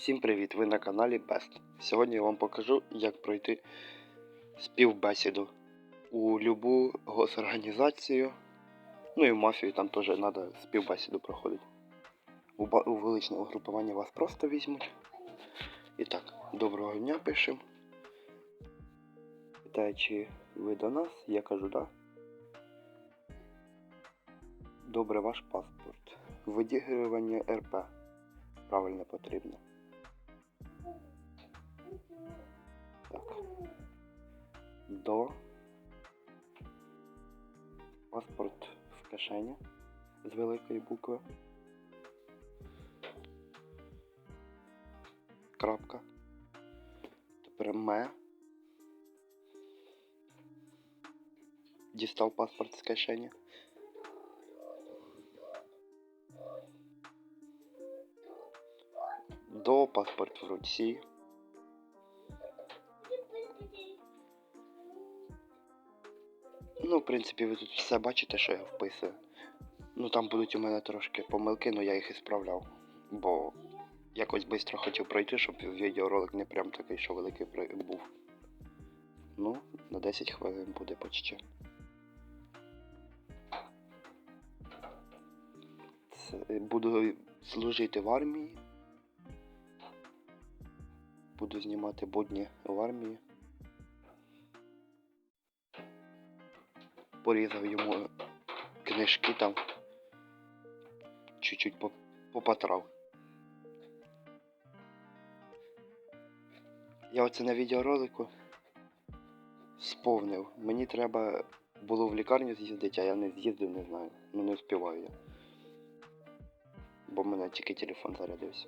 Всім привіт! Ви на каналі Best. Сьогодні я вам покажу, як пройти співбесіду у любу госорганізацію. Ну і в мафію там теж треба співбесіду проходити. У, у величне угрупування вас просто візьмуть. І так, доброго дня пишемо. Питає, чи ви до нас? Я кажу, да. Добре, ваш паспорт. Видігрювання РП. Правильно потрібно. Так. До. Паспорт в кишені з великої букви. Крапка. Тепер ме. Дістав паспорт з кишені. До паспорт в руці. В принципі, ви тут все бачите, що я вписую. Ну там будуть у мене трошки помилки, але я їх і справляв. Бо якось швидко хотів пройти, щоб відеоролик не прям такий, що великий був. Ну, на 10 хвилин буде почти. Це, буду служити в армії. Буду знімати будні в армії. Порізав йому книжки там. Чуть-чуть по- попатрав. Я оце на відеоролику сповнив. Мені треба було в лікарню з'їздити, а я не з'їздив, не знаю. Ну не встигаю я. Бо в мене тільки телефон зарядився.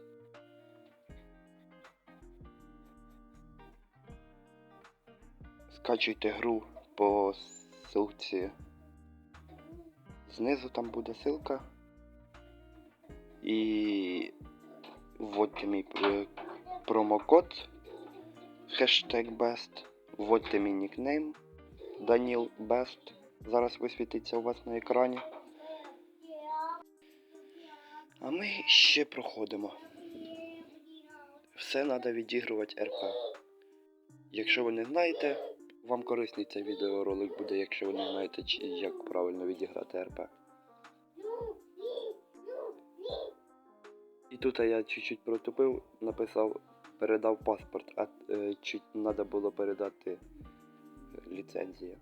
Скачуйте гру по ссылці. Знизу там буде ссылка. І вводьте мій е, промокод хештег Best. Вводьте мій нікнейм Даніл Best. Зараз висвітиться у вас на екрані. А ми ще проходимо. Все треба відігрувати РП. Якщо ви не знаєте, вам корисний цей відеоролик буде, якщо ви не знаєте, як правильно відіграти РП. І тут я чуть-чуть протупив, написав, передав паспорт, а е, чуть треба було передати е, ліцензія.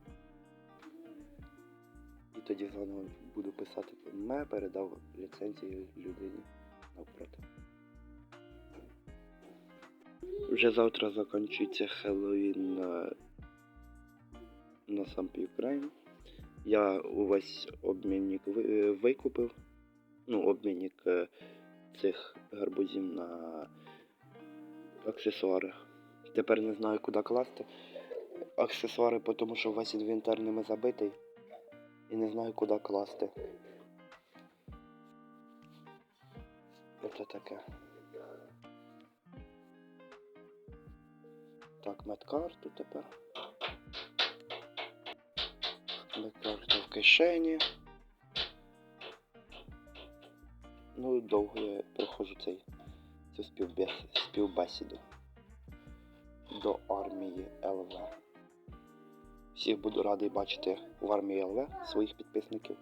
І тоді заново буду писати ме передав ліцензію людині навпроти. Вже завтра закінчується Хеллоуін на, на Самп Я увесь обмінник е, викупив. Ну, обмінник е, цих гарбузів на аксесуари. Тепер не знаю, куди класти. Аксесуари, тому що весь інвентар ними забитий. І не знаю, куди класти. Це таке. Так, медкарту тепер. Медкарта в кишені. Ну, довго я проходжу цей цю співбес- співбесіду до армії ЛВ. Всіх буду радий бачити в армії ЛВ своїх підписників.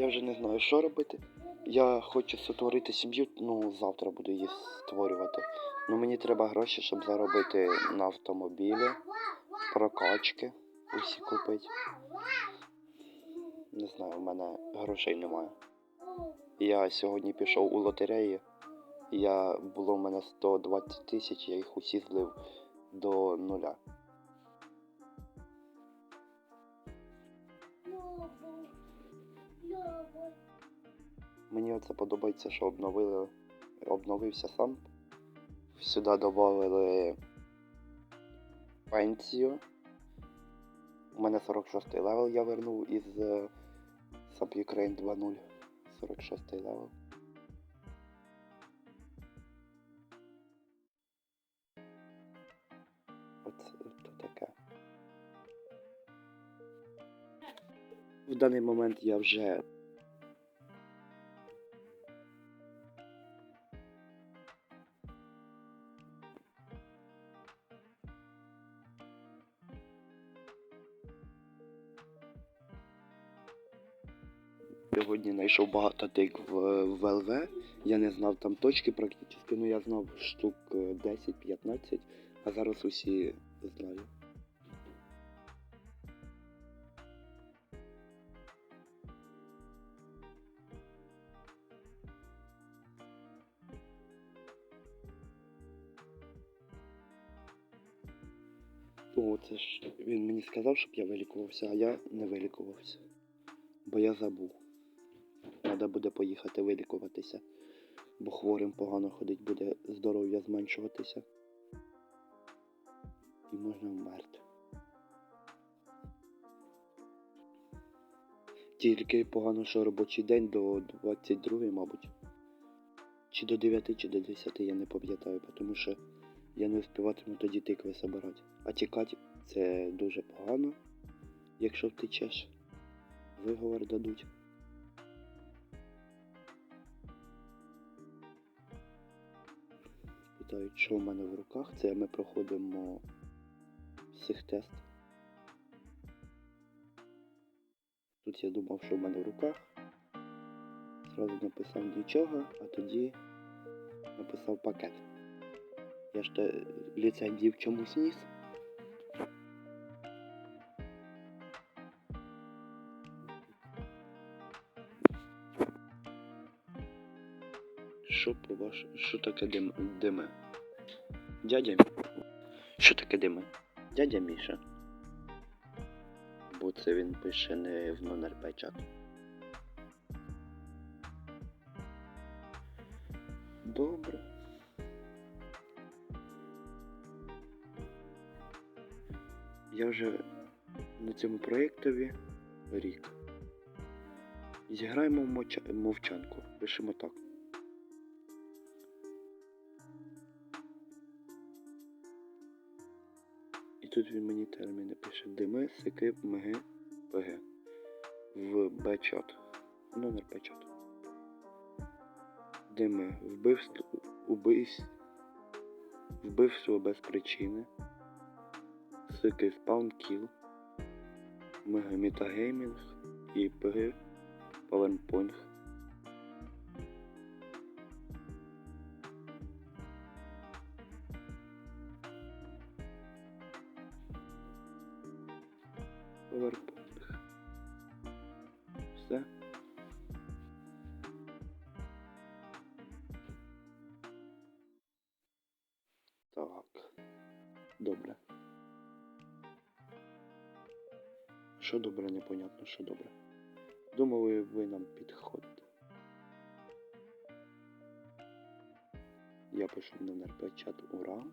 Я вже не знаю, що робити. Я хочу сотворити сім'ю, ну завтра буду її створювати. Ну мені треба гроші, щоб заробити на автомобілі, прокачки усі купити. Не знаю, у мене грошей немає. Я сьогодні пішов у лотереї. Я було в мене 120 тисяч, я їх усі злив до нуля. Мені оце подобається, що обновили, обновився сам. Сюди додали пенсію. У мене 46 левел я вернув із е, Sub Ukraine 2.0. 46 левел. даний момент я вже Сьогодні знайшов багато тикв в ВЛВ, Я не знав там точки практично, але я знав штук е, 10-15, а зараз усі знаю. О, це ж він мені сказав, щоб я вилікувався, а я не вилікувався. Бо я забув. Треба буде поїхати вилікуватися. Бо хворим погано ходить, буде здоров'я зменшуватися. І можна вмерти. Тільки погано, що робочий день до 22, мабуть. Чи до 9, чи до 10, я не пам'ятаю, тому що я не встигатиму тоді тикви собирати. А тікати це дуже погано, якщо втечеш. Виговор дадуть. Питають, що в мене в руках. Це ми проходимо психтест. Тут я думав, що в мене в руках. Зразу написав нічого, а тоді написав пакет. Я ж те ліцензії в чомусь ніс. Що по ваш... Що таке дим... диме? Дядя Що таке диме? Дядя Міша. Бо це він пише не в номер чат. Добре. Я вже на цьому проєктові рік. Зіграємо мовчанку. Пишемо так. І тут він мені терміни пише дими, сики, мги, ПГ. В Б-чат. Номер Б-чат. Убивсь. Вбивство без причини. Сики спаун кіл. Мега метагеймінг і ПГ. PowerPoint. Все. Так. Добре. Що добре, непонятно, що добре. Думаю, ви нам підходите. Я пишу на НРП чат ура.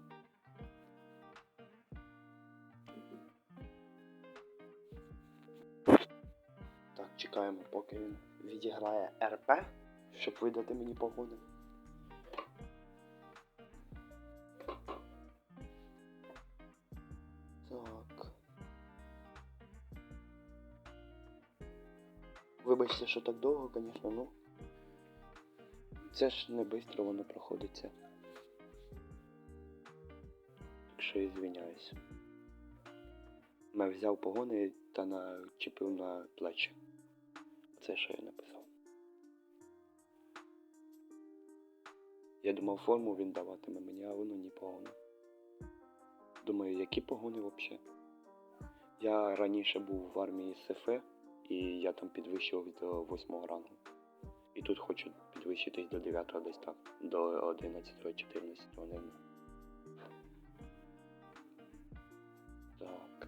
Так, чекаємо, поки він відіграє РП, щоб видати мені погоди. Вибачте, що так довго, звісно, ну. Це ж не швидко воно проходиться. Так що і звиняюсь. Ми взяв погони та начепив на плечі. Це що я написав. Я думав форму він даватиме мені, а воно ні погони. Думаю, які погони взагалі? Я раніше був в армії СФ, і я там підвищував до 8 рангу. І тут хочу підвищитись до 9 десь так. До 11 14 не. Так.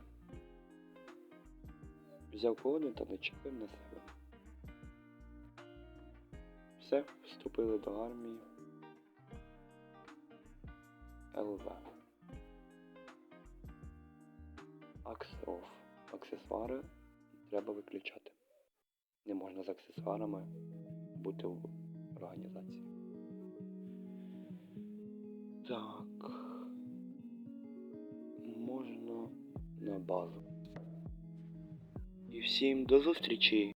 Взяв погоду та начепив на себе. Все, вступили до армії. ЛВ. Аксеоф. Аксесуари треба виключати. Не можна з аксесуарами бути в організації. Так. Можна на базу. І всім до зустрічі!